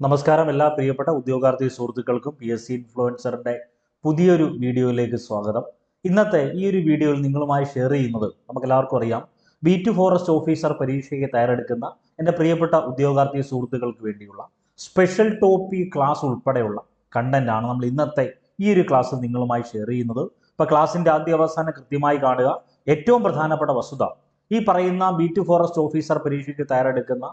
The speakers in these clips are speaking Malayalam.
നമസ്കാരം എല്ലാ പ്രിയപ്പെട്ട ഉദ്യോഗാർത്ഥി സുഹൃത്തുക്കൾക്കും പി എസ് സി ഇൻഫ്ലുവൻസറിന്റെ പുതിയൊരു വീഡിയോയിലേക്ക് സ്വാഗതം. ഇന്നത്തെ ഈ ഒരു വീഡിയോയിൽ നിങ്ങളുമായി ഷെയർ ചെയ്യുന്നത് നമുക്ക് എല്ലാവർക്കും അറിയാം. ബി ടു ഫോറസ്റ്റ് ഓഫീസർ പരീക്ഷയ്ക്ക് തയ്യാറെടുക്കുന്ന എന്റെ പ്രിയപ്പെട്ട ഉദ്യോഗാർത്ഥി സുഹൃത്തുക്കൾക്ക് വേണ്ടിയുള്ള സ്പെഷ്യൽ ടോപ്പി ക്ലാസ് ഉൾപ്പെടെയുള്ള കണ്ടന്റ് ആണ് നമ്മൾ ഇന്നത്തെ ഈ ഒരു ക്ലാസ് നിങ്ങളുമായി ഷെയർ ചെയ്യുന്നത്. ഇപ്പൊ ക്ലാസിന്റെ ആദ്യ അവസാനം കൃത്യമായി കാണുക. ഏറ്റവും പ്രധാനപ്പെട്ട വസ്തുത ഈ പറയുന്ന ബി ടു ഫോറസ്റ്റ് ഓഫീസർ പരീക്ഷയ്ക്ക് തയ്യാറെടുക്കുന്ന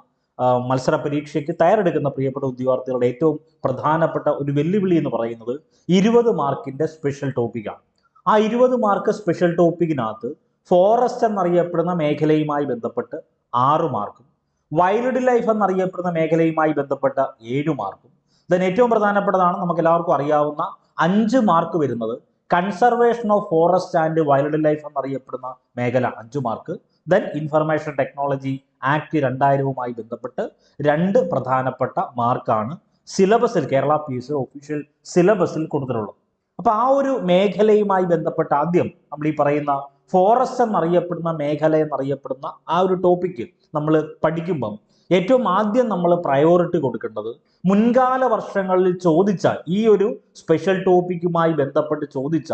മത്സര പരീക്ഷയ്ക്ക് തയ്യാറെടുക്കുന്ന പ്രിയപ്പെട്ട ഉദ്യോഗാർത്ഥികളുടെ ഏറ്റവും പ്രധാനപ്പെട്ട ഒരു വെല്ലുവിളി എന്ന് പറയുന്നത് ഇരുപത് മാർക്കിന്റെ സ്പെഷ്യൽ ടോപ്പിക്കാണ് ആ ഇരുപത് മാർക്ക് സ്പെഷ്യൽ ടോപ്പിക്കിനകത്ത് ഫോറസ്റ്റ് എന്നറിയപ്പെടുന്ന മേഖലയുമായി ബന്ധപ്പെട്ട് ആറ് മാർക്കും വൈൽഡ് ലൈഫ് എന്നറിയപ്പെടുന്ന മേഖലയുമായി ബന്ധപ്പെട്ട ഏഴ് മാർക്കും ദൻ ഏറ്റവും പ്രധാനപ്പെട്ടതാണ് നമുക്ക് എല്ലാവർക്കും അറിയാവുന്ന അഞ്ച് മാർക്ക് വരുന്നത് conservation of forest and wildlife എന്നറിയപ്പെടുന്ന മേഖല അഞ്ച് mark then information technology act രണ്ടായിരവുമായി ബന്ധപ്പെട്ട് രണ്ട് പ്രധാനപ്പെട്ട മാർക്കാണ് സിലബസിൽ കേരള പി എസ് ഒഫീഷ്യൽ സിലബസിൽ കൊടുത്തിട്ടുള്ളത്. അപ്പൊ ആ ഒരു മേഖലയുമായി ബന്ധപ്പെട്ട് ആദ്യം നമ്മൾ ഈ പറയുന്ന ഫോറസ്റ്റ് എന്നറിയപ്പെടുന്ന മേഖല എന്നറിയപ്പെടുന്ന ആ ഒരു ടോപ്പിക്ക് നമ്മൾ പഠിക്കുമ്പം ഏറ്റവും ആദ്യം നമ്മൾ പ്രയോറിറ്റി കൊടുക്കേണ്ടത് മുൻകാല വർഷങ്ങളിൽ ചോദിച്ച ഈ ഒരു സ്പെഷ്യൽ ടോപ്പിക്കുമായി ബന്ധപ്പെട്ട് ചോദിച്ച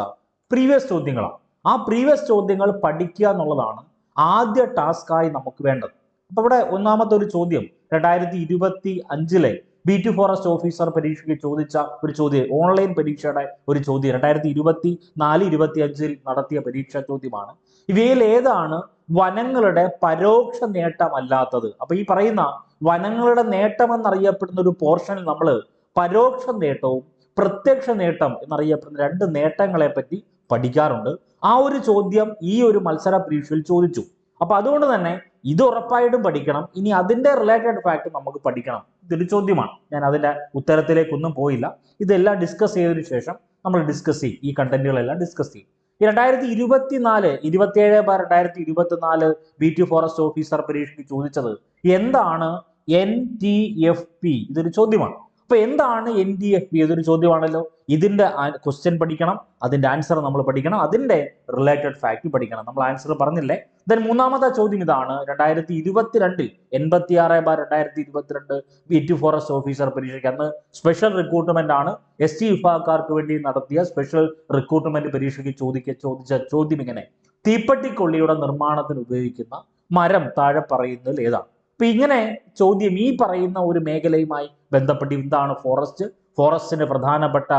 പ്രീവിയസ് ചോദ്യങ്ങളാണ്. ആ പ്രീവിയസ് ചോദ്യങ്ങൾ പഠിക്കുക എന്നുള്ളതാണ് ആദ്യ ടാസ്ക്കായി നമുക്ക് വേണ്ടത്. അപ്പൊ ഇവിടെ ഒന്നാമത്തെ ഒരു ചോദ്യം രണ്ടായിരത്തി ഇരുപത്തി അഞ്ചിലെ ബി ടു ഫോറസ്റ്റ് ഓഫീസർ പരീക്ഷയ്ക്ക് ചോദിച്ച ഒരു ചോദ്യം ഓൺലൈൻ പരീക്ഷയുടെ ഒരു ചോദ്യം രണ്ടായിരത്തി ഇരുപത്തി നാല് ഇരുപത്തി അഞ്ചിൽ നടത്തിയ പരീക്ഷാ ചോദ്യമാണ്. ഇവയിൽ ഏതാണ് വനങ്ങളുടെ പരോക്ഷ നേട്ടമല്ലാത്തത്? അപ്പൊ ഈ പറയുന്ന വനങ്ങളുടെ നേട്ടം എന്നറിയപ്പെടുന്ന ഒരു പോർഷനിൽ നമ്മൾ പരോക്ഷ നേട്ടവും പ്രത്യക്ഷ നേട്ടം എന്നറിയപ്പെടുന്ന രണ്ട് നേട്ടങ്ങളെ പറ്റി പഠിക്കാറുണ്ട്. ആ ഒരു ചോദ്യം ഈ ഒരു മത്സര പരീക്ഷയിൽ ചോദിച്ചു. അപ്പൊ അതുകൊണ്ട് തന്നെ ഇത് ഉറപ്പായിട്ടും പഠിക്കണം. ഇനി അതിന്റെ റിലേറ്റഡ് ഫാക്ട് നമുക്ക് പഠിക്കണം. ഇതൊരു ചോദ്യമാണ്. ഞാൻ അതിന്റെ ഉത്തരത്തിലേക്കൊന്നും പോയില്ല. ഇതെല്ലാം ഡിസ്കസ് ചെയ്തതിനു ശേഷം നമ്മൾ ഡിസ്കസ് ചെയ്യും. ഈ കണ്ടന്റുകളെല്ലാം ഡിസ്കസ് ചെയ്യും. ഈ രണ്ടായിരത്തി ഇരുപത്തിനാല് ഇരുപത്തിയേഴ് ബാർ രണ്ടായിരത്തി ഇരുപത്തിനാല് ബി ടി ഫോറസ്റ്റ് ഓഫീസർ പരീക്ഷയ്ക്ക് ചോദിച്ചത് എന്താണ് എൻ ടി എഫ് പി ഇതൊരു ചോദ്യമാണ്. അപ്പൊ എന്താണ് എൻ ഡി എഫ് പി ഇതൊരു ചോദ്യമാണല്ലോ? ഇതിന്റെ ക്വസ്റ്റ്യൻ പഠിക്കണം അതിന്റെ ആൻസർ നമ്മൾ പഠിക്കണം അതിന്റെ റിലേറ്റഡ് ഫാക്ട് പഠിക്കണം. നമ്മൾ ആൻസർ പറഞ്ഞില്ലേ? ദെൻ മൂന്നാമത്തെ ചോദ്യം ഇതാണ്. രണ്ടായിരത്തി ഇരുപത്തിരണ്ടിൽ എൺപത്തി ആറ് ബാർ രണ്ടായിരത്തി ഇരുപത്തിരണ്ട് ബി ടു ഫോറസ്റ്റ് ഓഫീസർ പരീക്ഷയ്ക്ക് അന്ന് സ്പെഷ്യൽ റിക്രൂട്ട്മെന്റ് ആണ്. എസ് ടി വിഭാഗക്കാർക്ക് വേണ്ടി നടത്തിയ സ്പെഷ്യൽ റിക്രൂട്ട്മെന്റ് പരീക്ഷയ്ക്ക് ചോദിക്ക ചോദിച്ച ചോദ്യം ഇങ്ങനെ. തീപ്പെട്ടിക്കൊള്ളിയുടെ നിർമ്മാണത്തിന് ഉപയോഗിക്കുന്ന മരം താഴെ പറയുന്നതിൽ ഏതാണ്? അപ്പൊ ഇങ്ങനെ ചോദ്യം ഈ പറയുന്ന ഒരു മേഖലയുമായി ബന്ധപ്പെട്ട് എന്താണ് ഫോറസ്റ്റ്? ഫോറസ്റ്റിന്റെ പ്രധാനപ്പെട്ട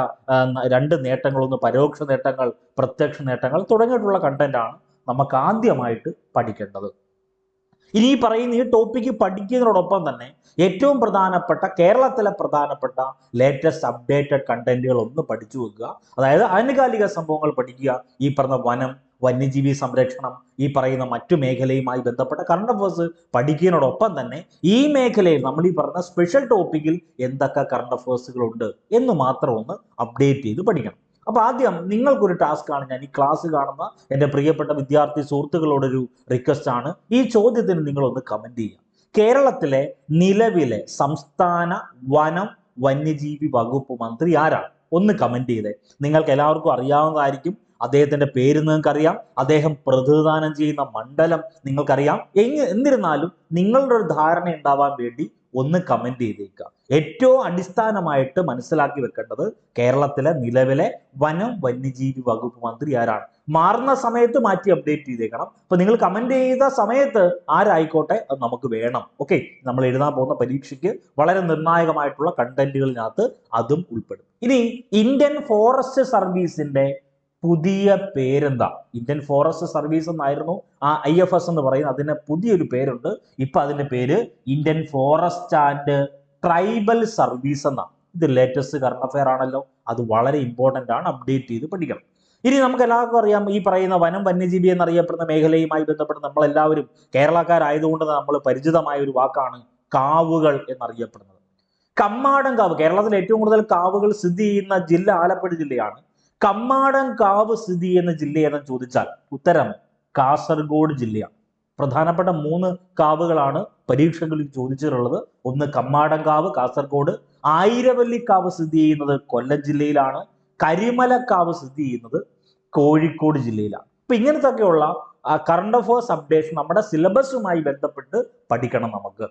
രണ്ട് നേട്ടങ്ങളൊന്ന് പരോക്ഷ നേട്ടങ്ങൾ പ്രത്യക്ഷ നേട്ടങ്ങൾ തുടങ്ങിയിട്ടുള്ള കണ്ടന്റാണ് നമുക്ക് ആദ്യമായിട്ട് പഠിക്കേണ്ടത്. ഇനി ഈ പറയുന്ന ഈ ടോപ്പിക്ക് പഠിക്കുന്നതിനോടൊപ്പം തന്നെ ഏറ്റവും പ്രധാനപ്പെട്ട കേരളത്തിലെ പ്രധാനപ്പെട്ട ലേറ്റസ്റ്റ് അപ്ഡേറ്റഡ് കണ്ടന്റുകൾ ഒന്ന് പഠിച്ചു വെക്കുക. അതായത് ആനുകാലിക സംഭവങ്ങൾ പഠിക്കുക. ഈ പറഞ്ഞ വനം വന്യജീവി സംരക്ഷണം ഈ പറയുന്ന മറ്റു മേഖലയുമായി ബന്ധപ്പെട്ട കറണ്ട് അഫേഴ്സ് പഠിക്കുന്നതിനോടൊപ്പം തന്നെ ഈ മേഖലയിൽ നമ്മൾ ഈ പറഞ്ഞ സ്പെഷ്യൽ ടോപ്പിക്കിൽ എന്തൊക്കെ കറണ്ട് അഫേഴ്സുകൾ ഉണ്ട് എന്ന് മാത്രം ഒന്ന് അപ്ഡേറ്റ് ചെയ്ത് പഠിക്കണം. അപ്പൊ ആദ്യം നിങ്ങൾക്കൊരു ടാസ്ക് ആണ് ഞാൻ ഈ ക്ലാസ് കാണുന്ന എന്റെ പ്രിയപ്പെട്ട വിദ്യാർത്ഥി സുഹൃത്തുക്കളോടൊരു റിക്വസ്റ്റ് ആണ്. ഈ ചോദ്യത്തിന് നിങ്ങളൊന്ന് കമന്റ് ചെയ്യുക. കേരളത്തിലെ നിലവിലെ സംസ്ഥാന വനം വന്യജീവി വകുപ്പ് മന്ത്രി ആരാണ്? ഒന്ന് കമന്റ് ചെയ്തേ. നിങ്ങൾക്ക് എല്ലാവർക്കും അറിയാവുന്നതായിരിക്കും. അദ്ദേഹത്തിന്റെ പേര് നിങ്ങൾക്കറിയാം. അദ്ദേഹം പ്രതിദാനം ചെയ്യുന്ന മണ്ഡലം നിങ്ങൾക്കറിയാം. എങ് എന്നിരുന്നാലും നിങ്ങളുടെ ഒരു ധാരണ ഉണ്ടാവാൻ വേണ്ടി ഒന്ന് കമന്റ് ചെയ്തേക്കുക. ഏറ്റവും അടിസ്ഥാനമായിട്ട് മനസ്സിലാക്കി വെക്കേണ്ടത് കേരളത്തിലെ നിലവിലെ വനം വന്യജീവി വകുപ്പ് മന്ത്രി ആരാണ്? മാറുന്ന സമയത്ത് മാറ്റി അപ്ഡേറ്റ് ചെയ്തേക്കണം. അപ്പൊ നിങ്ങൾ കമന്റ് ചെയ്ത സമയത്ത് ആരായിക്കോട്ടെ? അത് നമുക്ക് വേണം. ഓക്കെ നമ്മൾ എഴുതാൻ പോകുന്ന പരീക്ഷയ്ക്ക് വളരെ നിർണായകമായിട്ടുള്ള കണ്ടന്റുകളിനകത്ത് അതും ഉൾപ്പെടും. ഇനി ഇന്ത്യൻ ഫോറസ്റ്റ് സർവീസിന്റെ പുതിയ പേരെന്താ? ഇന്ത്യൻ ഫോറസ്റ്റ് സർവീസ് എന്നായിരുന്നു ആ ഐ എഫ് എസ് എന്ന് പറയുന്നത് അതിന് പുതിയൊരു പേരുണ്ട്. ഇപ്പൊ അതിന്റെ പേര് Indian forest and tribal service എന്നാണ് ഇത് ലേറ്റസ്റ്റ് കറണ്ട് അഫയർ ആണല്ലോ. അത് വളരെ ഇമ്പോർട്ടന്റ് ആണ്. അപ്ഡേറ്റ് ചെയ്ത് പഠിക്കണം. ഇനി നമുക്ക് എല്ലാവർക്കും അറിയാം ഈ പറയുന്ന വനം വന്യജീവി എന്നറിയപ്പെടുന്ന മേഖലയുമായി ബന്ധപ്പെട്ട് നമ്മളെല്ലാവരും കേരളക്കാരായതുകൊണ്ട് നമ്മൾ പരിചിതമായ ഒരു വാക്കാണ് കാവുകൾ എന്നറിയപ്പെടുന്നത്. കമ്മാടം കാവ്. കേരളത്തിൽ ഏറ്റവും കൂടുതൽ കാവുകൾ സ്ഥിതി ചെയ്യുന്ന ജില്ല ആലപ്പുഴ ജില്ലയാണ്. കമ്മാടൻ കാവ് സ്ഥിതി ചെയ്യുന്ന ജില്ല ഏതെന്ന് ചോദിച്ചാൽ ഉത്തരം കാസർഗോഡ് ജില്ലയാണ്. പ്രധാനപ്പെട്ട മൂന്ന് കാവുകളാണ് പരീക്ഷകളിൽ ചോദിച്ചിട്ടുള്ളത്. ഒന്ന് കമ്മാടൻകാവ് കാസർഗോഡ്. ആയിരവല്ലിക്കാവ് സ്ഥിതി ചെയ്യുന്നത് കൊല്ലം ജില്ലയിലാണ്. കരിമലക്കാവ് സ്ഥിതി ചെയ്യുന്നത് കോഴിക്കോട് ജില്ലയിലാണ്. അപ്പൊ ഇങ്ങനത്തെയൊക്കെയുള്ള കറണ്ട് അഫേഴ്സ് അപ്ഡേഷൻ നമ്മുടെ സിലബസുമായി ബന്ധപ്പെട്ട് പഠിക്കണം നമുക്ക്.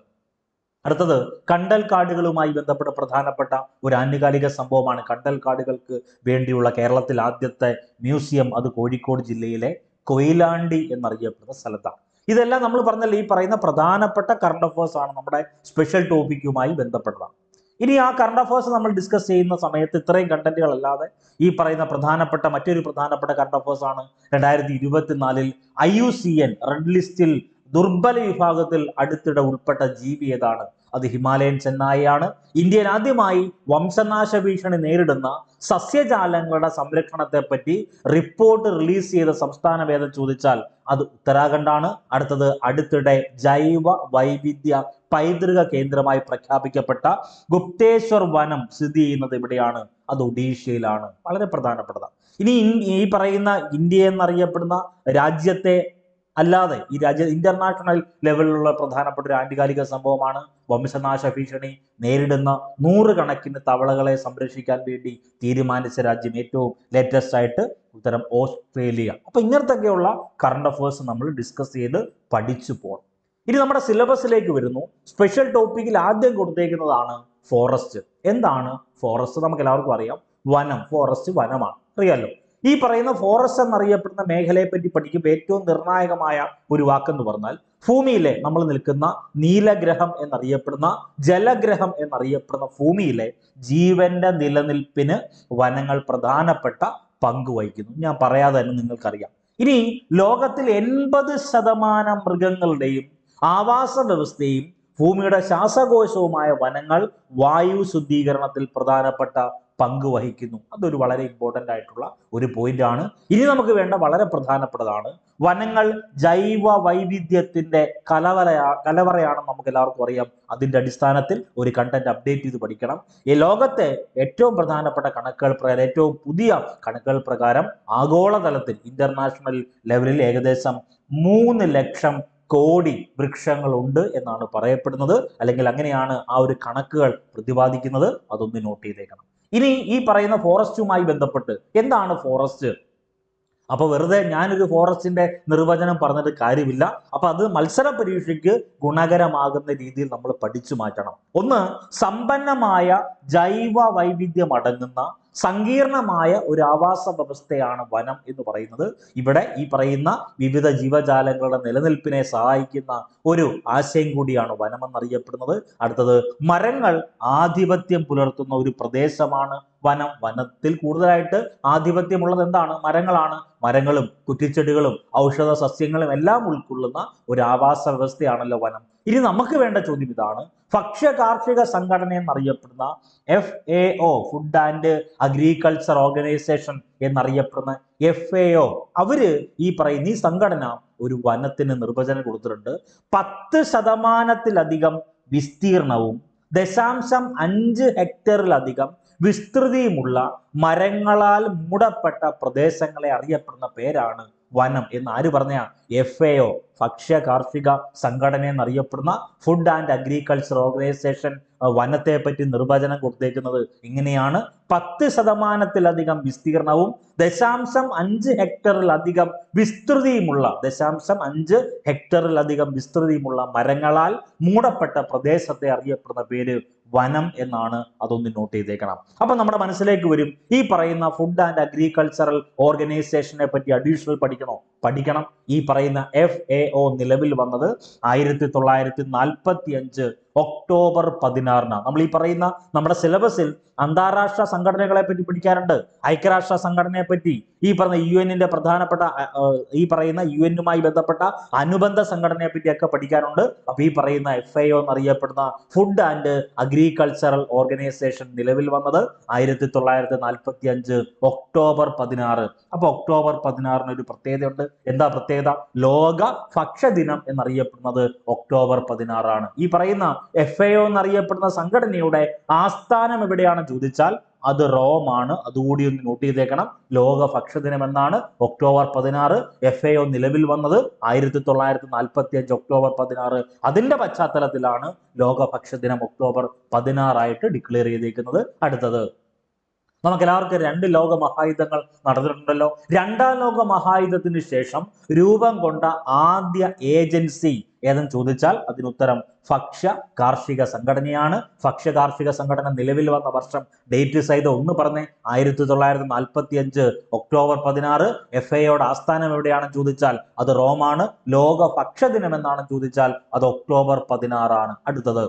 അടുത്തത് കണ്ടൽ കാടുകളുമായി ബന്ധപ്പെട്ട പ്രധാനപ്പെട്ട ഒരു ആനുകാലിക സംഭവമാണ്. കണ്ടൽ കാടുകൾക്ക് വേണ്ടിയുള്ള കേരളത്തിൽ ആദ്യത്തെ മ്യൂസിയം അത് കോഴിക്കോട് ജില്ലയിലെ കൊയിലാണ്ടി എന്നറിയപ്പെടുന്ന സ്ഥലത്താണ്. ഇതെല്ലാം നമ്മൾ പറഞ്ഞല്ലോ ഈ പറയുന്ന പ്രധാനപ്പെട്ട കറണ്ട് അഫേഴ്സ് ആണ് നമ്മുടെ സ്പെഷ്യൽ ടോപ്പിക്കുമായി ബന്ധപ്പെട്ടതാണ്. ഇനി ആ കറണ്ട് അഫേഴ്സ് നമ്മൾ ഡിസ്കസ് ചെയ്യുന്ന സമയത്ത് ഇത്രയും കണ്ടന്റുകൾ അല്ലാതെ ഈ പറയുന്ന പ്രധാനപ്പെട്ട മറ്റൊരു പ്രധാനപ്പെട്ട കറണ്ട് അഫേഴ്സ് ആണ് രണ്ടായിരത്തി ഇരുപത്തിനാലിൽ I U C N red ലിസ്റ്റിൽ ദുർബല വിഭാഗത്തിൽ അടുത്തിടെ ഉൾപ്പെട്ട ജീവി ഏതാണ്? അത് ഹിമാലയൻ ചെന്നായയാണ്. ഇന്ത്യയിൽ ആദ്യമായി വംശനാശ ഭീഷണി നേരിടുന്ന സസ്യജാലങ്ങളുടെ സംരക്ഷണത്തെ പറ്റി റിപ്പോർട്ട് റിലീസ് ചെയ്ത സംസ്ഥാനം ഏതെന്ന് ചോദിച്ചാൽ അത് ഉത്തരാഖണ്ഡാണ്. അടുത്തത് അടുത്തിടെ ജൈവ വൈവിധ്യ പൈതൃക കേന്ദ്രമായി പ്രഖ്യാപിക്കപ്പെട്ട ഗുപ്തേശ്വർ വനം സ്ഥിതി ചെയ്യുന്നത് ഇവിടെയാണ്. അത് ഒഡീഷയിലാണ്. വളരെ പ്രധാനപ്പെട്ടതാണ്. ഇനി ഈ പറയുന്ന ഇന്ത്യ എന്നറിയപ്പെടുന്ന രാജ്യത്തെ അല്ലാതെ ഈ രാജ്യ ഇന്റർനാഷണൽ ലെവലിലുള്ള പ്രധാനപ്പെട്ട ഒരു ആനുകാലിക സംഭവമാണ് വംശനാശ ഭീഷണി. നേരിടുന്ന നൂറുകണക്കിന് തവളകളെ സംരക്ഷിക്കാൻ വേണ്ടി തീരുമാനിച്ച രാജ്യം ഏറ്റവും ലേറ്റസ്റ്റ് ആയിട്ട് ഉത്തരം ഓസ്ട്രേലിയ. അപ്പൊ ഇങ്ങനത്തെയൊക്കെയുള്ള കറണ്ട് അഫേഴ്സ് നമ്മൾ ഡിസ്കസ് ചെയ്ത് പഠിച്ചു പോകണം ഇനി നമ്മുടെ സിലബസിലേക്ക് വരുന്നു. സ്പെഷ്യൽ ടോപ്പിക്കിൽ ആദ്യം കൊടുത്തേക്കുന്നതാണ് ഫോറസ്റ്റ് എന്താണ്? ഫോറസ്റ്റ് നമുക്ക് എല്ലാവർക്കും അറിയാം. വനം. ഫോറസ്റ്റ് വനമാണ്. അറിയാലോ? ഈ പറയുന്ന ഫോറസ്റ്റ് എന്നറിയപ്പെടുന്ന മേഖലയെ പറ്റി പഠിക്കുമ്പോൾ ഏറ്റവും നിർണായകമായ ഒരു വാക്കെന്ന് പറഞ്ഞാൽ ഭൂമിയിലെ നമ്മൾ നിൽക്കുന്ന നീലഗ്രഹം എന്നറിയപ്പെടുന്ന ജലഗ്രഹം എന്നറിയപ്പെടുന്ന ഭൂമിയിലെ ജീവന്റെ നിലനിൽപ്പിന് വനങ്ങൾ പ്രധാനപ്പെട്ട പങ്ക് വഹിക്കുന്നു. ഞാൻ പറയാതെ തന്നെ നിങ്ങൾക്കറിയാം. ഇനി ലോകത്തിൽ എൺപത് ശതമാനം മൃഗങ്ങളുടെയും ആവാസ വ്യവസ്ഥയും ഭൂമിയുടെ ശ്വാസകോശവുമായ വനങ്ങൾ വായു ശുദ്ധീകരണത്തിൽ പ്രധാനപ്പെട്ട പങ്ക് വഹിക്കുന്നു. അതൊരു വളരെ ഇമ്പോർട്ടന്റ് ആയിട്ടുള്ള ഒരു പോയിന്റ് ആണ്. ഇനി നമുക്ക് വേണ്ട വളരെ പ്രധാനപ്പെട്ടതാണ് വനങ്ങൾ ജൈവ വൈവിധ്യത്തിന്റെ കലവറയാ കലവറയാണെന്ന് നമുക്ക് എല്ലാവർക്കും അറിയാം. അതിന്റെ അടിസ്ഥാനത്തിൽ ഒരു കണ്ടന്റ് അപ്ഡേറ്റ് ചെയ്ത് പഠിക്കണം. ഈ ലോകത്തെ ഏറ്റവും പ്രധാനപ്പെട്ട കണക്കുകൾ പ്രകാരം ഏറ്റവും പുതിയ കണക്കുകൾ പ്രകാരം ആഗോളതലത്തിൽ ഇന്റർനാഷണൽ ലെവലിൽ ഏകദേശം മൂന്ന് ലക്ഷം കോടി വൃക്ഷങ്ങളുണ്ട് എന്നാണ് പറയപ്പെടുന്നത്. അല്ലെങ്കിൽ അങ്ങനെയാണ് ആ ഒരു കണക്കുകൾ പ്രതിപാദിക്കുന്നത്. അതൊന്ന് നോട്ട് ചെയ്തേക്കണം. ഇനി ഈ പറയുന്ന ഫോറസ്റ്റുമായി ബന്ധപ്പെട്ട് എന്താണ് ഫോറസ്റ്റ് അപ്പോൾ വെറുതെ ഞാനൊരു ഫോറസ്റ്റിന്റെ നിർവചനം പറഞ്ഞിട്ട് കാര്യമില്ല. അപ്പോൾ അത് മത്സര പരീക്ഷയ്ക്ക് ഗുണകരമാകുന്ന രീതിയിൽ നമ്മൾ പഠിച്ചു മാറ്റണം. ഒന്ന് സമ്പന്നമായ ജൈവ വൈവിധ്യം അടങ്ങുന്ന സങ്കീർണമായ ഒരു ആവാസ വ്യവസ്ഥയാണ് വനം എന്ന് പറയുന്നത്. ഇവിടെ ഈ പറയുന്ന വിവിധ ജീവജാലങ്ങളുടെ നിലനിൽപ്പിനെ സഹായിക്കുന്ന ഒരു ആശയം കൂടിയാണ് വനം എന്നറിയപ്പെടുന്നത്. അടുത്തത് മരങ്ങൾ ആധിപത്യം പുലർത്തുന്ന ഒരു പ്രദേശമാണ് വനം. വനത്തിൽ കൂടുതലായിട്ട് ആധിപത്യമുള്ളത് എന്താണ്? മരങ്ങളാണ്. മരങ്ങളും കുറ്റിച്ചെടികളും ഔഷധ സസ്യങ്ങളും എല്ലാം ഉൾക്കൊള്ളുന്ന ഒരു ആവാസ വ്യവസ്ഥയാണല്ലോ വനം. ഇനി നമുക്ക് വേണ്ട ചോദ്യം ഇതാണ്. ഭക്ഷ്യ കാർഷിക സംഘടന എന്നറിയപ്പെടുന്ന F A O food and agriculture organisation എന്നറിയപ്പെടുന്ന എഫ് എ ഒ അവർ ഈ പറയുന്ന ഈ സംഘടന ഒരു വനത്തിന് നിർവചനം കൊടുത്തിട്ടുണ്ട്. പത്ത് ശതമാനത്തിലധികം വിസ്തീർണവും ദശാംശം അഞ്ച് ഹെക്ടറിലധികം വിസ്തൃതിയുമുള്ള മരങ്ങളാൽ മൂടപ്പെട്ട പ്രദേശങ്ങളെ അറിയപ്പെടുന്ന പേരാണ് വനം എന്ന് ആര് പറഞ്ഞ? എഫ് എ ഒ ഭക്ഷ്യ കാർഷിക സംഘടന എന്നറിയപ്പെടുന്ന ഫുഡ് ആൻഡ് അഗ്രികൾച്ചർ ഓർഗനൈസേഷൻ വനത്തെ പറ്റി നിർവചനം കൊടുത്തേക്കുന്നത് ഇങ്ങനെയാണ്. പത്ത് ശതമാനത്തിലധികം വിസ്തീർണവും ദശാംശം അഞ്ച് ഹെക്ടറിലധികം വിസ്തൃതിയുമുള്ള ദശാംശം അഞ്ച് ഹെക്ടറിലധികം വിസ്തൃതിയുമുള്ള മരങ്ങളാൽ മൂടപ്പെട്ട പ്രദേശത്തെ അറിയപ്പെടുന്ന പേര് വനം എന്നാണ് അതൊന്ന് നോട്ട് ചെയ്തേക്കണം. അപ്പൊ നമ്മുടെ മനസ്സിലേക്ക് വരും ഈ പറയുന്ന ഫുഡ് ആൻഡ് അഗ്രികൾച്ചറൽ ഓർഗനൈസേഷനെ പറ്റി അഡീഷണൽ പഠിക്കണോ? പഠിക്കണം. ഈ പറയുന്ന എഫ് എ ഒ നിലവിൽ വന്നത് ആയിരത്തി തൊള്ളായിരത്തി നാൽപ്പത്തി അഞ്ച് ഒക്ടോബർ പതിനാറിനാണ് നമ്മൾ ഈ പറയുന്ന നമ്മുടെ സിലബസിൽ അന്താരാഷ്ട്ര സംഘടനകളെ പറ്റി പഠിക്കാറുണ്ട്. ഐക്യരാഷ്ട്ര സംഘടനയെ പറ്റി. ഈ പറഞ്ഞ യു എന്നിന്റെ പ്രധാനപ്പെട്ട ഈ പറയുന്ന യു എന്നുമായി ബന്ധപ്പെട്ട അനുബന്ധ സംഘടനയെ പറ്റിയൊക്കെ പഠിക്കാറുണ്ട്. അപ്പൊ ഈ പറയുന്ന എഫ് ഐ ഒ എന്നറിയപ്പെടുന്ന ഫുഡ് ആൻഡ് അഗ്രികൾച്ചറൽ ഓർഗനൈസേഷൻ നിലവിൽ വന്നത് ആയിരത്തി തൊള്ളായിരത്തി നാൽപ്പത്തി അഞ്ച് ഒക്ടോബർ പതിനാറ്. അപ്പൊ ഒക്ടോബർ പതിനാറിന് ഒരു പ്രത്യേകതയുണ്ട്. എന്താ പ്രത്യേകത? ലോക ഭക്ഷ്യദിനം എന്നറിയപ്പെടുന്നത് ഒക്ടോബർ പതിനാറാണ്. ഈ പറയുന്ന എഫ് എ ഒ എന്നറിയപ്പെടുന്ന സംഘടനയുടെ ആസ്ഥാനം എവിടെയാണ് ചോദിച്ചാൽ അത് റോം ആണ് അതുകൂടി ഒന്ന് നോട്ട് ചെയ്തേക്കണം. ലോക ഭക്ഷ്യദിനം എന്നാണ് ഒക്ടോബർ പതിനാറ് എഫ് എ ഒ നിലവിൽ വന്നത്. ആയിരത്തി തൊള്ളായിരത്തി നാൽപ്പത്തി അഞ്ച് ഒക്ടോബർ പതിനാറ്. അതിന്റെ പശ്ചാത്തലത്തിലാണ് ലോക ഭക്ഷ്യദിനം ഒക്ടോബർ പതിനാറായിട്ട് ഡിക്ലെയർ ചെയ്തേക്കുന്നത്. അടുത്തത് നമുക്ക് എല്ലാവർക്കും രണ്ട് ലോക മഹായുദ്ധങ്ങൾ നടന്നിട്ടുണ്ടല്ലോ. രണ്ടാം ലോക മഹായുദ്ധത്തിന് ശേഷം രൂപം കൊണ്ട ആദ്യ ഏജൻസി ഏതെന്ന് ചോദിച്ചാൽ അതിനുത്തരം ഭക്ഷ്യ കാർഷിക സംഘടനയാണ്. ഭക്ഷ്യ കാർഷിക സംഘടന നിലവിൽ വന്ന വർഷം ഡേറ്റ് സഹിതം ഒന്ന് പറഞ്ഞേ ആയിരത്തി തൊള്ളായിരത്തി നാൽപ്പത്തി അഞ്ച് ഒക്ടോബർ പതിനാറ് എഫ് എയുടെ ആസ്ഥാനം എവിടെയാണെന്ന് ചോദിച്ചാൽ അത് റോമാണ്. ലോക ഭക്ഷ്യ ദിനം എന്നാണ് ചോദിച്ചാൽ അത് ഒക്ടോബർ പതിനാറാണ്. അടുത്തത്.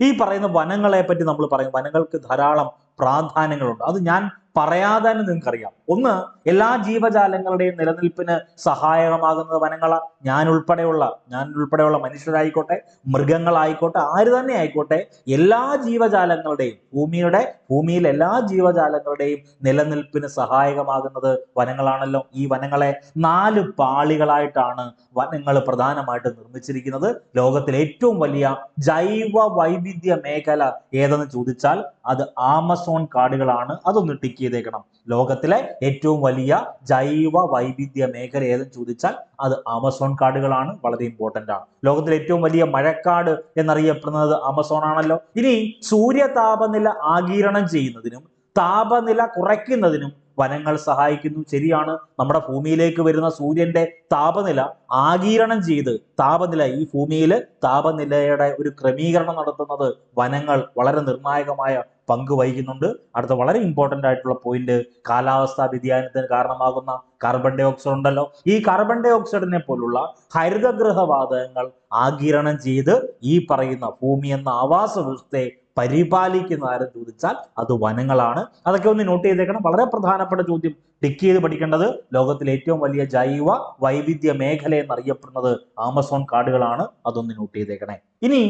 ഈ പറയുന്ന വനങ്ങളെ പറ്റി നമ്മൾ പറയും. വനങ്ങൾക്ക് ധാരാളം പ്രാധാന്യങ്ങളുണ്ട്. അത് ഞാൻ പറയാതെ തന്നെ നിങ്ങൾക്കറിയാം. ഒന്ന് എല്ലാ ജീവജാലങ്ങളുടെയും നിലനിൽപ്പിന് സഹായകമാകുന്നത് വനങ്ങളാണ് ഞാൻ ഉൾപ്പെടെയുള്ള ഞാൻ ഉൾപ്പെടെയുള്ള മനുഷ്യരായിക്കോട്ടെ മൃഗങ്ങളായിക്കോട്ടെ ആര് തന്നെ ആയിക്കോട്ടെ എല്ലാ ജീവജാലങ്ങളുടെയും ഭൂമിയുടെ ഭൂമിയിൽ എല്ലാ ജീവജാലങ്ങളുടെയും നിലനിൽപ്പിന് സഹായകമാകുന്നത് വനങ്ങളാണല്ലോ. ഈ വനങ്ങളെ നാല് പാളികളായിട്ടാണ് വനങ്ങൾ പ്രധാനമായിട്ട് നിർമ്മിച്ചിരിക്കുന്നത് ലോകത്തിലെ ഏറ്റവും വലിയ ജൈവ വൈവിധ്യ മേഖല ഏതെന്ന് ചോദിച്ചാൽ അത് ആമസോൺ കാടുകളാണ്. അതൊന്ന് ടിക്ക് ചെയ്തേക്കണം. ലോകത്തിലെ ഏറ്റവും വലിയ ജൈവ വൈവിധ്യ മേഖല ഏതെന്ന് ചോദിച്ചാൽ അത് ആമസോൺ കാടുകളാണ്. വളരെ ഇമ്പോർട്ടന്റ് ആണ്. ലോകത്തിലെ ഏറ്റവും വലിയ മഴക്കാട് എന്നറിയപ്പെടുന്നത് ആമസോൺ ആണല്ലോ. ഇനി സൂര്യ താപനില ആഗീരണം ചെയ്യുന്നതിനും താപനില കുറയ്ക്കുന്നതിനും വനങ്ങൾ സഹായിക്കുന്നു. ശരിയാണ്. നമ്മുടെ ഭൂമിയിലേക്ക് വരുന്ന സൂര്യന്റെ താപനില ആഗീരണം ചെയ്ത് താപനില ഈ ഭൂമിയിൽ താപനിലയുടെ ഒരു ക്രമീകരണം നടത്തുന്നത് വനങ്ങൾ വളരെ നിർണായകമായ പങ്ക് വഹിക്കുന്നുണ്ട്. അടുത്ത വളരെ ഇമ്പോർട്ടന്റ് ആയിട്ടുള്ള പോയിന്റ് കാലാവസ്ഥാ വ്യതിയാനത്തിന് കാരണമാകുന്ന കാർബൺ ഡൈ ഓക്സൈഡ് ഉണ്ടല്ലോ. ഈ കാർബൺ ഡൈ ഓക്സൈഡിനെ പോലുള്ള ഹരിതഗൃഹവാതകങ്ങൾ ആഗിരണം ചെയ്ത് ഈ പറയുന്ന ഭൂമി എന്ന ആവാസ വ്യവസ്ഥയെ പരിപാലിക്കുന്ന ആരും ചോദിച്ചാൽ അത് വനങ്ങളാണ്. അതൊക്കെ ഒന്ന് നോട്ട് ചെയ്തേക്കണം. വളരെ പ്രധാനപ്പെട്ട ചോദ്യം. ടിക്ക് ചെയ്ത് പഠിക്കേണ്ടത്? ലോകത്തിലെ ഏറ്റവും വലിയ ജൈവ വൈവിധ്യ മേഖല എന്നറിയപ്പെടുന്നത് ആമസോൺ കാടുകളാണ്. അതൊന്ന് നോട്ട് ചെയ്തേക്കണേ. ഇനി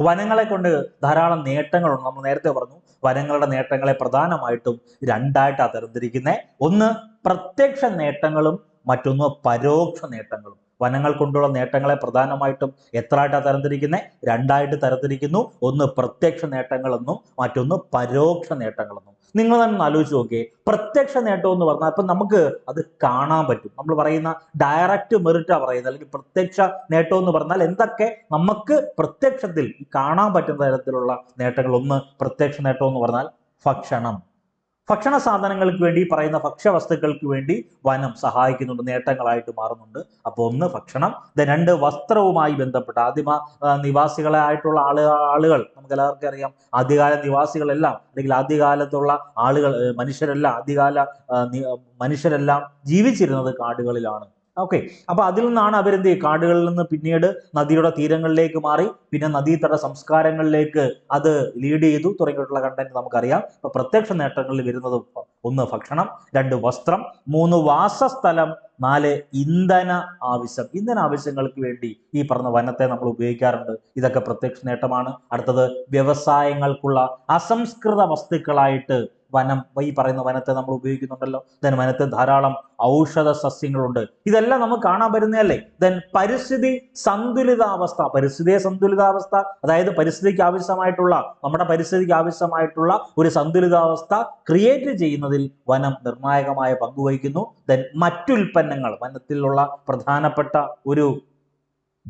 വനങ്ങളെ കൊണ്ട് ധാരാളം നേട്ടങ്ങളുണ്ട്. നമ്മൾ നേരത്തെ പറഞ്ഞു വനങ്ങളുടെ നേട്ടങ്ങളെ പ്രധാനമായിട്ടും രണ്ടായിട്ടാണ് തരംതിരിക്കുന്നത് ഒന്ന് പ്രത്യക്ഷ നേട്ടങ്ങളും മറ്റൊന്ന് പരോക്ഷ നേട്ടങ്ങളും. വനങ്ങൾ കൊണ്ടുള്ള നേട്ടങ്ങളെ പ്രധാനമായിട്ടും എത്രയായിട്ടാണ് തരംതിരിക്കുന്നത് രണ്ടായിട്ട് തരംതിരിക്കുന്നു. ഒന്ന് പ്രത്യക്ഷ നേട്ടങ്ങളെന്നും മറ്റൊന്ന് പരോക്ഷ നേട്ടങ്ങളെന്നും. നിങ്ങൾ തന്നെ ആലോചിച്ച് നോക്കിയേ. പ്രത്യക്ഷ നേട്ടം എന്ന് പറഞ്ഞാൽ ഇപ്പം നമുക്ക് അത് കാണാൻ പറ്റും. നമ്മൾ പറയുന്ന ഡയറക്റ്റ് മെറിറ്റാണ് പറയുന്നത്. അല്ലെങ്കിൽ പ്രത്യക്ഷ നേട്ടം എന്ന് പറഞ്ഞാൽ എന്തൊക്കെ? നമുക്ക് പ്രത്യക്ഷത്തിൽ കാണാൻ പറ്റുന്ന തരത്തിലുള്ള നേട്ടങ്ങൾ. ഒന്ന് പ്രത്യക്ഷ നേട്ടം എന്ന് പറഞ്ഞാൽ ഭക്ഷണം. ഭക്ഷണ സാധനങ്ങൾക്ക് വേണ്ടി പറയുന്ന ഭക്ഷ്യവസ്തുക്കൾക്ക് വേണ്ടി വനം സഹായിക്കുന്നുണ്ട് നേട്ടങ്ങളായിട്ട് മാറുന്നുണ്ട്. അപ്പോൾ ഒന്ന് ഭക്ഷണം രണ്ട് വസ്ത്രവുമായി ബന്ധപ്പെട്ട ആദിമ നിവാസികളായിട്ടുള്ള ആൾ ആളുകൾ നമുക്ക് എല്ലാവർക്കും അറിയാം ആദ്യകാല നിവാസികളെല്ലാം അല്ലെങ്കിൽ ആദ്യകാലത്തുള്ള ആളുകൾ മനുഷ്യരെല്ലാം ആദ്യകാല മനുഷ്യരെല്ലാം ജീവിച്ചിരുന്നത് കാടുകളിലാണ്. ഓക്കെ അപ്പൊ അതിൽ നിന്നാണ് അവരെന്ത്? കാടുകളിൽ നിന്ന് പിന്നീട് നദിയുടെ തീരങ്ങളിലേക്ക് മാറി പിന്നെ നദീതട സംസ്കാരങ്ങളിലേക്ക് അത് ലീഡ് ചെയ്തു. തുടങ്ങിയിട്ടുള്ള കണ്ടന്റ് നമുക്കറിയാം. അപ്പൊ പ്രത്യക്ഷ നേട്ടങ്ങളിൽ വരുന്നത് ഒന്ന് ഭക്ഷണം രണ്ട് വസ്ത്രം മൂന്ന് വാസസ്ഥലം നാല് ഇന്ധന ആവശ്യം. ഇന്ധന ആവശ്യങ്ങൾക്ക് വേണ്ടി ഈ പറഞ്ഞ വനത്തെ നമ്മൾ ഉപയോഗിക്കാറുണ്ട്. ഇതൊക്കെ പ്രത്യക്ഷ നേട്ടമാണ്. അടുത്തത് വ്യവസായങ്ങൾക്കുള്ള അസംസ്കൃത വസ്തുക്കളായിട്ട് വനം ഈ പറയുന്ന വനത്തെ നമ്മൾ ഉപയോഗിക്കുന്നുണ്ടല്ലോ. ദെൻ വനത്തെ ധാരാളം ഔഷധ സസ്യങ്ങളുണ്ട് ഇതെല്ലാം നമുക്ക് കാണാൻ പറ്റുന്നതല്ലേ? ദെൻ പരിസ്ഥിതി സന്തുലിതാവസ്ഥ പരിസ്ഥിതിയെ സന്തുലിതാവസ്ഥ അതായത് പരിസ്ഥിതിക്ക് ആവശ്യമായിട്ടുള്ള നമ്മുടെ പരിസ്ഥിതിക്ക് ആവശ്യമായിട്ടുള്ള ഒരു സന്തുലിതാവസ്ഥ ക്രിയേറ്റ് ചെയ്യുന്നതിൽ വനം നിർണായകമായ പങ്ക് വഹിക്കുന്നു. ദെൻ മറ്റുൽപ്പന്നങ്ങൾ വനത്തിലുള്ള പ്രധാനപ്പെട്ട ഒരു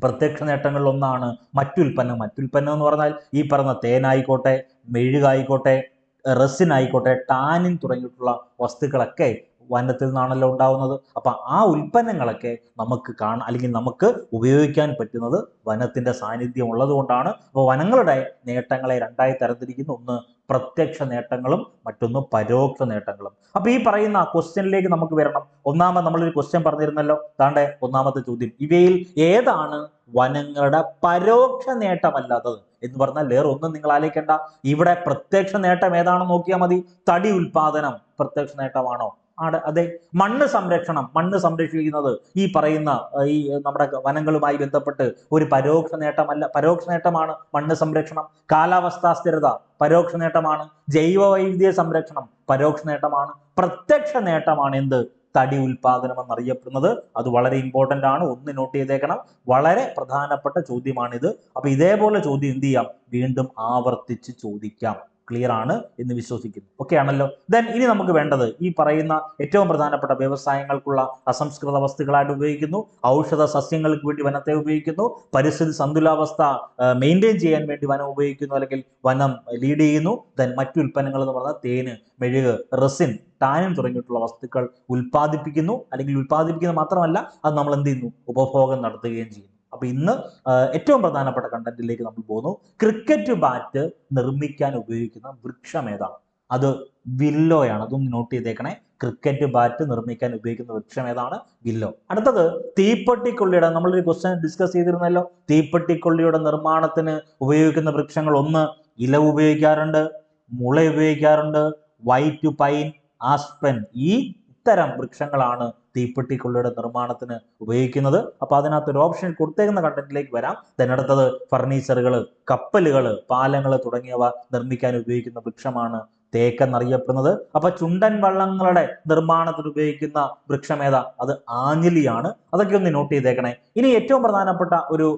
പ്രത്യക്ഷ നേട്ടങ്ങളിൽ ഒന്നാണ് മറ്റുൽപ്പന്നം. മറ്റുൽപ്പന്നം എന്ന് പറഞ്ഞാൽ ഈ പറഞ്ഞ തേനായിക്കോട്ടെ മെഴുകായിക്കോട്ടെ റെസിൻ ആയിക്കോട്ടെ ടാനിൻ തുടങ്ങിയിട്ടുള്ള വസ്തുക്കളൊക്കെ വനത്തിൽ നിന്നാണല്ലോ ഉണ്ടാവുന്നത്. അപ്പൊ ആ ഉൽപ്പന്നങ്ങളൊക്കെ നമുക്ക് കാണാൻ അല്ലെങ്കിൽ നമുക്ക് ഉപയോഗിക്കാൻ പറ്റുന്നത് വനത്തിന്റെ സാന്നിധ്യം ഉള്ളത് കൊണ്ടാണ് അപ്പോൾ വനങ്ങളുടെ നേട്ടങ്ങളെ രണ്ടായി തരംതിരിക്കുന്നു. ഒന്ന് പ്രത്യക്ഷ നേട്ടങ്ങളും മറ്റൊന്ന് പരോക്ഷ നേട്ടങ്ങളും. അപ്പൊ ഈ പറയുന്ന ക്വസ്റ്റ്യനിലേക്ക് നമുക്ക് വരണം. ഒന്നാമത് നമ്മളൊരു ക്വസ്റ്റ്യൻ പറഞ്ഞിരുന്നല്ലോ. താണ്ടെ ഒന്നാമത്തെ ചോദ്യം. ഇവയിൽ ഏതാണ് വനങ്ങളുടെ പരോക്ഷ നേട്ടമല്ലാത്തത്? എന്ന് പറഞ്ഞാൽ വേറെ ഒന്നും നിങ്ങൾ ആലോചിക്കേണ്ട. ഇവിടെ പ്രത്യക്ഷ നേട്ടം ഏതാണെന്ന് നോക്കിയാൽ മതി. തടി ഉൽപാദനം പ്രത്യക്ഷ നേട്ടമാണോ? ആണ്. അതെ. മണ്ണ് സംരക്ഷണം. മണ്ണ് സംരക്ഷിക്കുന്നത് ഈ പറയുന്ന ഈ നമ്മുടെ വനങ്ങളുമായി ബന്ധപ്പെട്ട് ഒരു പരോക്ഷ നേട്ടമല്ല. പരോക്ഷ നേട്ടമാണ് മണ്ണ് സംരക്ഷണം. കാലാവസ്ഥാ സ്ഥിരത പരോക്ഷ നേട്ടമാണ്. ജൈവ വൈവിധ്യ സംരക്ഷണം പരോക്ഷ നേട്ടമാണ്. പ്രത്യക്ഷ നേട്ടമാണ് എന്ത്? തടി ഉൽപാദനം എന്നറിയപ്പെടുന്നത്. അത് വളരെ ഇമ്പോർട്ടന്റ് ആണ്. ഒന്ന് നോട്ട് ചെയ്തേക്കണം. വളരെ പ്രധാനപ്പെട്ട ചോദ്യമാണിത്. അപ്പൊ ഇതേപോലെ ചോദ്യം എന്ത് ചെയ്യാം? വീണ്ടും ആവർത്തിച്ച് ചോദിക്കാം. ക്ലിയർ ആണ് എന്ന് വിശ്വസിക്കുന്നു. ഓക്കെ ആണല്ലോ? ദെൻ ഇനി നമുക്ക് വേണ്ടത് ഈ പറയുന്ന ഏറ്റവും പ്രധാനപ്പെട്ട വ്യവസായങ്ങൾക്കുള്ള അസംസ്കൃത വസ്തുക്കളായിട്ട് ഉപയോഗിക്കുന്നു. ഔഷധ സസ്യങ്ങൾക്ക് വേണ്ടി വനത്തെ ഉപയോഗിക്കുന്നു. പരിസ്ഥിതി സന്തുലാവസ്ഥ മെയിന്റെയിൻ ചെയ്യാൻ വേണ്ടി വനം ഉപയോഗിക്കുന്നു അല്ലെങ്കിൽ വനം ലീഡ് ചെയ്യുന്നു. ദെൻ മറ്റു ഉൽപ്പന്നങ്ങൾ എന്ന് പറഞ്ഞാൽ തേന് മെഴുക് റെസിൻ ടാനും തുടങ്ങിയിട്ടുള്ള വസ്തുക്കൾ ഉൽപ്പാദിപ്പിക്കുന്നു. അല്ലെങ്കിൽ ഉൽപ്പാദിപ്പിക്കുന്നത് മാത്രമല്ല അത് നമ്മൾ എന്ത് ചെയ്യുന്നു? ഉപഭോഗം നടത്തുകയും ചെയ്യുന്നു. അപ്പൊ ഇന്ന് ഏറ്റവും പ്രധാനപ്പെട്ട കണ്ടന്റിലേക്ക് നമ്മൾ പോകുന്നു. ക്രിക്കറ്റ് ബാറ്റ് നിർമ്മിക്കാൻ ഉപയോഗിക്കുന്ന വൃക്ഷം ഏതാണ്? അത് വില്ലോയാണ് അതൊന്ന് നോട്ട് ചെയ്തേക്കണേ. ക്രിക്കറ്റ് ബാറ്റ് നിർമ്മിക്കാൻ ഉപയോഗിക്കുന്ന വൃക്ഷം ഏതാണ്? വില്ലോ. അടുത്തത് തീപ്പെട്ടിക്കൊള്ളിയുടെ നമ്മളൊരു ക്വസ്റ്റ്യൻ ഡിസ്കസ് ചെയ്തിരുന്നല്ലോ. തീപ്പെട്ടിക്കൊള്ളിയുടെ നിർമ്മാണത്തിന് ഉപയോഗിക്കുന്ന വൃക്ഷങ്ങൾ ഒന്ന് ഇല ഉപയോഗിക്കാറുണ്ട് മുള ഉപയോഗിക്കാറുണ്ട് വൈറ്റ് പൈൻ ആസ്പെൻ ഈ ഇത്തരം വൃക്ഷങ്ങളാണ് തീപ്പെട്ടിക്കുള്ളിയുടെ നിർമ്മാണത്തിന് ഉപയോഗിക്കുന്നത്. അപ്പൊ അതിനകത്ത് ഒരു ഓപ്ഷനിൽ കൊടുത്തേക്കുന്ന കണ്ടന്റിലേക്ക് വരാം. തന്നെടുത്തത് ഫർണിച്ചറുകൾ കപ്പലുകൾ പാലങ്ങൾ തുടങ്ങിയവ നിർമ്മിക്കാൻ ഉപയോഗിക്കുന്ന വൃക്ഷമാണ് തേക്കെന്നറിയപ്പെടുന്നത് അപ്പൊ ചുണ്ടൻ വള്ളങ്ങളുടെ നിർമ്മാണത്തിന് ഉപയോഗിക്കുന്ന വൃക്ഷമേത അത് ആഞ്ഞിലിയാണ്. അതൊക്കെ ഒന്ന് നോട്ട് ചെയ്തേക്കണേ. ഇനി ഏറ്റവും പ്രധാനപ്പെട്ട ഒരു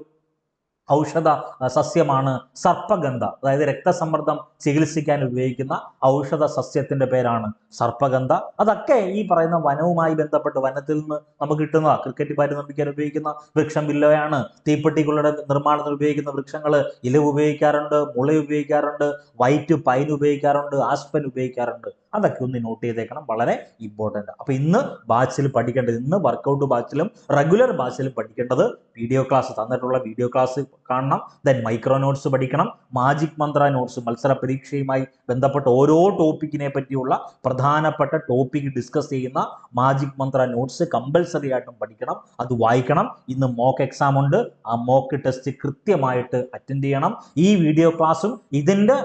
ഔഷധ സസ്യമാണ് സർപ്പഗന്ധ. അതായത് രക്തസമ്മർദ്ദം ചികിത്സിക്കാൻ ഉപയോഗിക്കുന്ന ഔഷധ സസ്യത്തിന്റെ പേരാണ് സർപ്പഗന്ധ. അതൊക്കെ ഈ പറയുന്ന വനവുമായി ബന്ധപ്പെട്ട് വനത്തിൽ നിന്ന് നമുക്ക് കിട്ടുന്ന ക്രിക്കറ്റ് പാറ്റ് നിർമ്മിക്കാൻ ഉപയോഗിക്കുന്ന വൃക്ഷം വില്ലവയാണ് തീപ്പെട്ടികളുടെ നിർമ്മാണത്തിന് ഉപയോഗിക്കുന്ന വൃക്ഷങ്ങൾ ഇല ഉപയോഗിക്കാറുണ്ട് മുള ഉപയോഗിക്കാറുണ്ട് വൈറ്റ് പൈൻ ഉപയോഗിക്കാറുണ്ട് ആസ്പൻ ഉപയോഗിക്കാറുണ്ട്. അതൊക്കെ ഒന്ന് നോട്ട് ചെയ്തേക്കണം. വളരെ ഇമ്പോർട്ടന്റ് അപ്പോൾ ഇന്ന് ബാച്ചിൽ പഠിക്കേണ്ടത് ഇന്ന് വർക്കൗട്ട് ബാച്ചിലും റെഗുലർ ബാച്ചിലും പഠിക്കേണ്ടത് വീഡിയോ ക്ലാസ് തന്നിട്ടുള്ള വീഡിയോ ക്ലാസ് കാണണം. ദെൻ മൈക്രോ നോട്ട്സ് പഠിക്കണം. മാജിക് മന്ത്ര നോട്ട്സ് മത്സര പരീക്ഷയുമായി ബന്ധപ്പെട്ട ഓരോ ടോപ്പിക്കിനെ പറ്റിയുള്ള പ്രധാനപ്പെട്ട ടോപ്പിക് ഡിസ്കസ് ചെയ്യുന്ന മാജിക് മന്ത്ര നോട്ട്സ് കമ്പൽസറി ആയിട്ടും പഠിക്കണം. അത് വായിക്കണം. ഇന്ന് മോക്ക് എക്സാം ഉണ്ട്. ആ മോക്ക് ടെസ്റ്റ് കൃത്യമായിട്ട് അറ്റൻഡ് ചെയ്യണം. ഈ വീഡിയോ ക്ലാസ്സും ഇതിന്റെ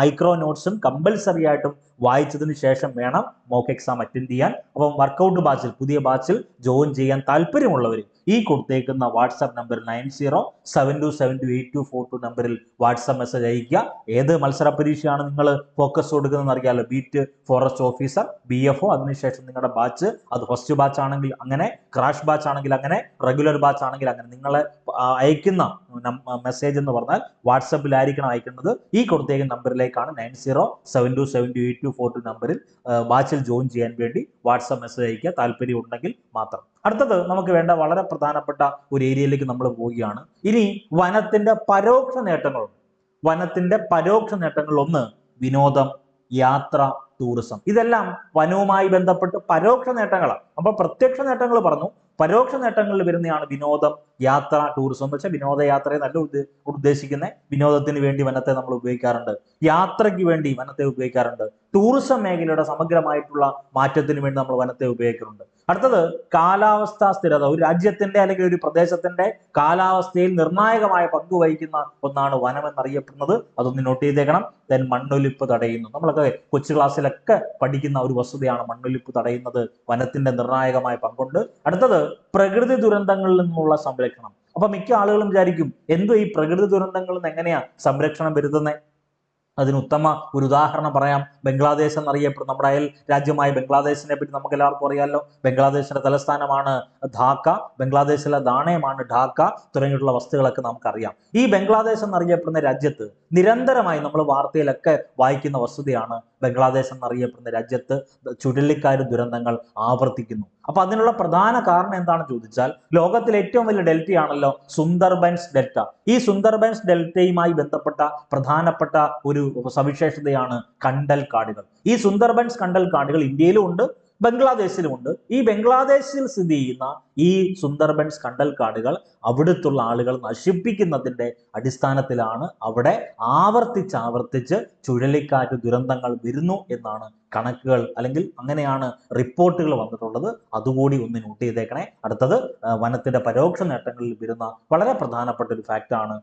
മൈക്രോ നോട്ട്സും കമ്പൽസറി ആയിട്ടും വായിച്ചതിന് ശേഷം വേണം മോക്ക് എക്സാം അറ്റൻഡ് ചെയ്യാൻ. അപ്പം വർക്കൗട്ട് ബാച്ചിൽ പുതിയ ബാച്ചിൽ ജോയിൻ ചെയ്യാൻ താല്പര്യമുള്ളവർ ഈ കൊടുത്തേക്കുന്ന WhatsApp number nine zero seven two seven two eight two four two നമ്പറിൽ വാട്സാപ്പ് മെസ്സേജ് അയക്കുക ഏത് മത്സര പരീക്ഷയാണ് നിങ്ങൾ ഫോക്കസ് കൊടുക്കുന്നതെന്ന് അറിയാമല്ലോ beat forest officer B F O അതിനുശേഷം നിങ്ങളുടെ ബാച്ച് അത് ഫസ്റ്റ് ബാച്ച് ആണെങ്കിൽ അങ്ങനെ ക്രാഷ് ബാച്ച് ആണെങ്കിൽ അങ്ങനെ റെഗുലർ ബാച്ച് ആണെങ്കിൽ അങ്ങനെ. നിങ്ങളെ അയക്കുന്ന മെസ്സേജ് എന്ന് പറഞ്ഞാൽ വാട്സപ്പിലായിരിക്കണം അയക്കുന്നത് ഈ കൊടുത്തേക്കുന്ന നമ്പറിലേക്കാണ് nine zero seven two seven two eight two four two നമ്പറിൽ ബാച്ചിൽ ജോയിൻ ചെയ്യാൻ വേണ്ടി വാട്സപ്പ് മെസ്സേജ് അയക്കുക താല്പര്യം ഉണ്ടെങ്കിൽ മാത്രം. അടുത്തത് നമുക്ക് വേണ്ട വളരെ പ്രധാനപ്പെട്ട ഒരു ഏരിയയിലേക്ക് നമ്മൾ പോവുകയാണ്. ഇനി വനത്തിന്റെ പരോക്ഷ നേട്ടങ്ങളുണ്ട്. വനത്തിന്റെ പരോക്ഷ നേട്ടങ്ങൾ ഒന്ന് വിനോദം യാത്ര ടൂറിസം ഇതെല്ലാം വനവുമായി ബന്ധപ്പെട്ട് പരോക്ഷ നേട്ടങ്ങളാണ്. അപ്പോൾ പ്രത്യക്ഷ നേട്ടങ്ങൾ പറഞ്ഞു പരോക്ഷ നേട്ടങ്ങളിൽ വരുന്നതാണ് വിനോദം യാത്ര ടൂറിസം എന്ന് വെച്ചാൽ വിനോദയാത്രയെ നല്ല ഉദ്ദേശിക്കുന്ന വിനോദത്തിന് വേണ്ടി വനത്തെ നമ്മൾ ഉപയോഗിക്കാറുണ്ട്. യാത്രയ്ക്ക് വേണ്ടി വനത്തെ ഉപയോഗിക്കാറുണ്ട്. ടൂറിസം മേഖലയുടെ സമഗ്രമായിട്ടുള്ള മാറ്റത്തിന് വേണ്ടി നമ്മൾ വനത്തെ ഉപയോഗിക്കാറുണ്ട്. അടുത്തത് കാലാവസ്ഥാ സ്ഥിരത. ഒരു രാജ്യത്തിന്റെ അല്ലെങ്കിൽ ഒരു പ്രദേശത്തിന്റെ കാലാവസ്ഥയിൽ നിർണായകമായ പങ്ക് വഹിക്കുന്ന ഒന്നാണ് വനം എന്നറിയപ്പെടുന്നത്. അതൊന്ന് നോട്ട് ചെയ്തേക്കണം. ദെൻ മണ്ണൊലിപ്പ് തടയുന്നു. നമ്മളൊക്കെ കൊച്ചു ക്ലാസ്സിലൊക്കെ പഠിക്കുന്ന ഒരു വസ്തുതയാണ് മണ്ണൊലിപ്പ് തടയുന്നത്. വനത്തിന്റെ നിർണായകമായ പങ്കുണ്ട്. അടുത്തത് പ്രകൃതി ദുരന്തങ്ങളിൽ നിന്നുള്ള സംരക്ഷണം. അപ്പൊ മിക്ക ആളുകളും വിചാരിക്കും എന്തോ ഈ പ്രകൃതി ദുരന്തങ്ങളിൽ നിന്ന് എങ്ങനെയാ സംരക്ഷണം വരുത്തുന്നത് അതിന് ഉത്തമ ഒരു ഉദാഹരണം പറയാം. ബംഗ്ലാദേശ് എന്നറിയപ്പെടുന്ന നമ്മുടെ അയൽ രാജ്യമായ ബംഗ്ലാദേശിനെ പറ്റി നമുക്ക് എല്ലാവർക്കും അറിയാമല്ലോ ബംഗ്ലാദേശിന്റെ തലസ്ഥാനമാണ് ധാക്ക. ബംഗ്ലാദേശിലെ നാണയമാണ് ധാക്ക. തുടങ്ങിയിട്ടുള്ള വസ്തുക്കളൊക്കെ നമുക്കറിയാം. ഈ ബംഗ്ലാദേശ് എന്നറിയപ്പെടുന്ന രാജ്യത്ത് നിരന്തരമായി നമ്മൾ വാർത്തയിലൊക്കെ വായിക്കുന്ന വസ്തുതയാണ് ബംഗ്ലാദേശ് എന്നറിയപ്പെടുന്ന രാജ്യത്ത് ചുഴലിക്കാറ്റ് ദുരന്തങ്ങൾ ആവർത്തിക്കുന്നു. അപ്പൊ അതിനുള്ള പ്രധാന കാരണം എന്താണെന്ന് ചോദിച്ചാൽ ലോകത്തിലെ ഏറ്റവും വലിയ ഡെൽറ്റയാണല്ലോ സുന്ദർബൻസ് ഡെൽറ്റ. ഈ സുന്ദർബൻസ് ഡെൽറ്റയുമായി ബന്ധപ്പെട്ട പ്രധാനപ്പെട്ട ഒരു സവിശേഷതയാണ് കണ്ടൽ കാടുകൾ ഈ സുന്ദർബൻസ് കണ്ടൽ കാടുകൾ ഇന്ത്യയിലും ഉണ്ട് ബംഗ്ലാദേശിലുമുണ്ട്. ഈ ബംഗ്ലാദേശിൽ സ്ഥിതി ചെയ്യുന്ന ഈ സുന്ദർബൻസ് കണ്ടൽ കാടുകൾ അവിടുത്തുള്ള ആളുകൾ നശിപ്പിക്കുന്നതിന്റെ അടിസ്ഥാനത്തിലാണ് അവിടെ ആവർത്തിച്ചാവർത്തിച്ച് ആവർത്തിച്ച് ചുഴലിക്കാറ്റ് ദുരന്തങ്ങൾ വരുന്നു എന്നാണ് കണക്കുകൾ അല്ലെങ്കിൽ അങ്ങനെയാണ് റിപ്പോർട്ടുകൾ വന്നിട്ടുള്ളത്. അതുകൂടി ഒന്ന് നോട്ട് ചെയ്തേക്കണേ. അടുത്തത് വനത്തിന്റെ പരോക്ഷ നേട്ടങ്ങളിൽ വരുന്ന വളരെ പ്രധാനപ്പെട്ട ഒരു ഫാക്റ്റാണ്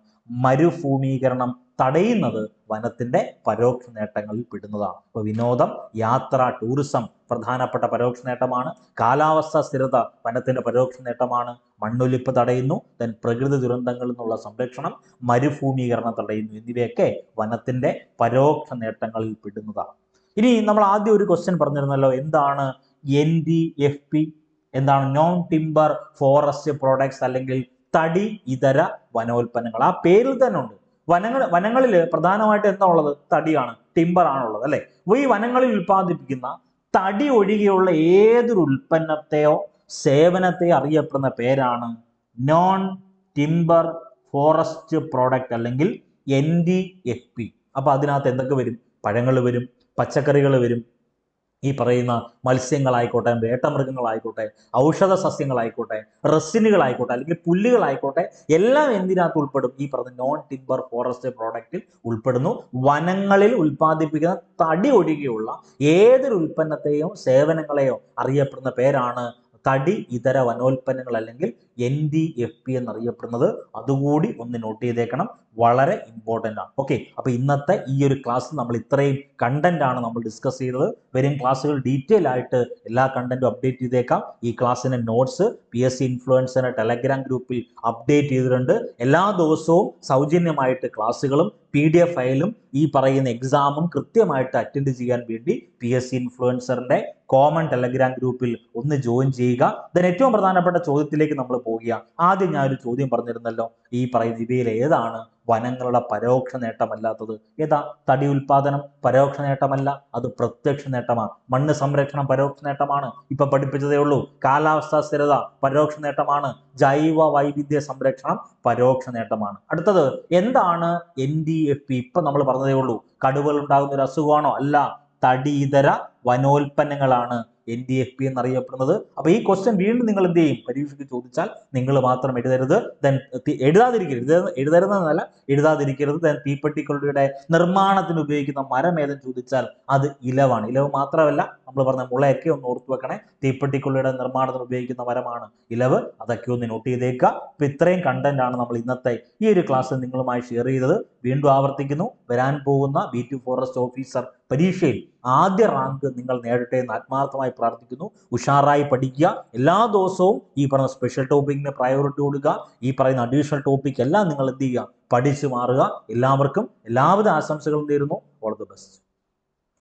മരുഭൂമീകരണം തടയുന്നത് വനത്തിന്റെ പരോക്ഷ നേട്ടങ്ങളിൽ പെടുന്നതാണ്. അപ്പോൾ വിനോദം യാത്ര ടൂറിസം പ്രധാനപ്പെട്ട പരോക്ഷ നേട്ടമാണ്. കാലാവസ്ഥ സ്ഥിരത വനത്തിന്റെ പരോക്ഷ നേട്ടമാണ്. മണ്ണൊലിപ്പ് തടയുന്നു. ദെൻ പ്രകൃതി ദുരന്തങ്ങളിൽ നിന്നുള്ള സംരക്ഷണം മരുഭൂമീകരണം തടയുന്നു എന്നിവയൊക്കെ വനത്തിന്റെ പരോക്ഷ നേട്ടങ്ങളിൽ പെടുന്നതാണ്. ഇനി നമ്മൾ ആദ്യം ഒരു ക്വസ്റ്റ്യൻ പറഞ്ഞിരുന്നല്ലോ എന്താണ് എൻ ഡി എഫ് പി എന്താണ് നോൺ ടിംബർ ഫോറസ്റ്റ് പ്രോഡക്ട്സ് അല്ലെങ്കിൽ തടി ഇതര വനോൽപ്പന്നങ്ങൾ? ആ പേരിൽ തന്നെ ഉണ്ട്. വനങ്ങൾ വനങ്ങളിൽ പ്രധാനമായിട്ട് എന്താ ഉള്ളത്? തടിയാണ് ടിംബർ ആണുള്ളത് അല്ലെ? അപ്പൊ ഈ വനങ്ങളിൽ ഉൽപ്പാദിപ്പിക്കുന്ന തടി ഒഴികെയുള്ള ഏതൊരു ഉൽപ്പന്നത്തെയോ സേവനത്തെയോ അറിയപ്പെടുന്ന പേരാണ് നോൺ ടിംബർ ഫോറസ്റ്റ് പ്രോഡക്റ്റ് അല്ലെങ്കിൽ എൻ ഡി എഫ് പി അപ്പൊ അതിനകത്ത് എന്തൊക്കെ വരും? പഴങ്ങൾ വരും പച്ചക്കറികൾ വരും ഈ പറയുന്ന മത്സ്യങ്ങളായിക്കോട്ടെ വേട്ടമൃഗങ്ങളായിക്കോട്ടെ ഔഷധ സസ്യങ്ങളായിക്കോട്ടെ റെസിനുകളായിക്കോട്ടെ അല്ലെങ്കിൽ പുല്ലുകളായിക്കോട്ടെ എല്ലാം എന്തിനകത്ത് ഉൾപ്പെടും? ഈ പറഞ്ഞ നോൺ ടിമ്പർ ഫോറസ്റ്റ് പ്രോഡക്റ്റിൽ ഉൾപ്പെടുന്നു. വനങ്ങളിൽ ഉൽപ്പാദിപ്പിക്കുന്ന തടി ഒഴികെയുള്ള ഏതൊരു ഉൽപ്പന്നത്തെയോ സേവനങ്ങളെയോ അറിയപ്പെടുന്ന പേരാണ് തടി ഇതര വനോൽപ്പന്നങ്ങൾ അല്ലെങ്കിൽ എൻ ഡി എഫ് പി എന്നറിയപ്പെടുന്നത്. അതുകൂടി ഒന്ന് നോട്ട് ചെയ്തേക്കണം. വളരെ ഇമ്പോർട്ടന്റ് ആണ്. ഓക്കെ അപ്പോൾ ഇന്നത്തെ ഈ ഒരു ക്ലാസ് നമ്മൾ ഇത്രയും കണ്ടന്റ് ആണ് നമ്മൾ ഡിസ്കസ് ചെയ്തത്. വരും ക്ലാസ്സുകൾ ഡീറ്റെയിൽ ആയിട്ട് എല്ലാ കണ്ടന്റും അപ്ഡേറ്റ് ചെയ്തേക്കാം. ഈ ക്ലാസ്സിന്റെ notes P S C Telegram ഗ്രൂപ്പിൽ അപ്ഡേറ്റ് ചെയ്തിട്ടുണ്ട്. എല്ലാ ദിവസവും സൗജന്യമായിട്ട് ക്ലാസ്സുകളും പി ഡി എഫ് ഫയലും ഈ പറയുന്ന എക്സാമും കൃത്യമായിട്ട് അറ്റൻഡ് ചെയ്യാൻ വേണ്ടി പി എസ് സി ഇൻഫ്ലുവൻസറിന്റെ കോമൺ ടെലഗ്രാം ഗ്രൂപ്പിൽ ഒന്ന് ജോയിൻ ചെയ്യുക. ദൻ ഏറ്റവും പ്രധാനപ്പെട്ട ചോദ്യത്തിലേക്ക് നമ്മൾ പോവുക ആദ്യം ഞാൻ ഒരു ചോദ്യം പറഞ്ഞിരുന്നല്ലോ ഈ പറയുന്ന ഇവയിൽ ഏതാണ് വനങ്ങളുടെ പരോക്ഷ നേട്ടമല്ലാത്തത്? ഏതാ? തടി ഉൽപാദനം പരോക്ഷ നേട്ടമല്ല അത് പ്രത്യക്ഷ നേട്ടമാണ്. മണ്ണ് സംരക്ഷണം പരോക്ഷ നേട്ടമാണ്. ഇപ്പൊ പഠിപ്പിച്ചതേ ഉള്ളൂ കാലാവസ്ഥാ സ്ഥിരത പരോക്ഷ നേട്ടമാണ്. ജൈവ വൈവിധ്യ സംരക്ഷണം പരോക്ഷ നേട്ടമാണ്. അടുത്തത് എന്താണ് എൻ ഡി എഫ് പി ഇപ്പൊ നമ്മൾ പറഞ്ഞതേ ഉള്ളൂ കടുവകൾ ഉണ്ടാകുന്ന ഒരു അസുഖമാണോ? അല്ല തടി ഇതര വനോൽപ്പന്നങ്ങളാണ്. എൻ ഡി എഫ് പി എന്നറിയപ്പെടുന്നത്. അപ്പൊ ഈ ക്വസ്റ്റ്യൻ വീണ്ടും നിങ്ങൾ എന്ത് ചെയ്യും? പരീക്ഷയ്ക്ക് ചോദിച്ചാൽ നിങ്ങൾ മാത്രം എഴുതരുത് ദെൻ എഴുതാതിരിക്കരുത്. എഴുത- എഴുതരുതെന്നല്ല എഴുതാതിരിക്കരുത്. ദെൻ തീപ്പെട്ടിക്കൊള്ളിയുടെ നിർമ്മാണത്തിന് ഉപയോഗിക്കുന്ന മരം ഏതെന്ന് ചോദിച്ചാൽ അത് ഇലവാണ്. ഇലവ് മാത്രമല്ല നമ്മൾ പറഞ്ഞ മുളയൊക്കെ ഒന്ന് ഓർത്തു വെക്കണേ. തീപ്പെട്ടിക്കൊള്ളിയുടെ നിർമ്മാണത്തിന് ഉപയോഗിക്കുന്ന മരമാണ് ഇലവ്. അതൊക്കെ ഒന്ന് നോട്ട് ചെയ്തേക്കുക. അപ്പൊ ഇത്രയും കണ്ടന്റ് ആണ് നമ്മൾ ഇന്നത്തെ ഈ ഒരു ക്ലാസ് നിങ്ങളുമായി ഷെയർ ചെയ്തത്. വീണ്ടും ആവർത്തിക്കുന്നു. വരാൻ പോകുന്ന ബി ടു ഫോറസ്റ്റ് ഓഫീസർ പരീക്ഷയിൽ ആദ്യ റാങ്ക് നിങ്ങൾ നേടട്ടെ എന്ന് ആത്മാർത്ഥമായി പ്രാർത്ഥിക്കുന്നു. ഉഷാറായി പഠിക്കുക. എല്ലാ ദിവസവും ഈ പറഞ്ഞ സ്പെഷ്യൽ ടോപ്പിക്കിന് പ്രയോറിറ്റി കൊടുക്കുക ഈ പറയുന്ന അഡീഷണൽ ടോപ്പിക് എല്ലാം നിങ്ങൾ എന്ത് ചെയ്യുക? പഠിച്ചു മാറുക. എല്ലാവർക്കും എല്ലാവിധ ആശംസകളും നേരുന്നു. All the best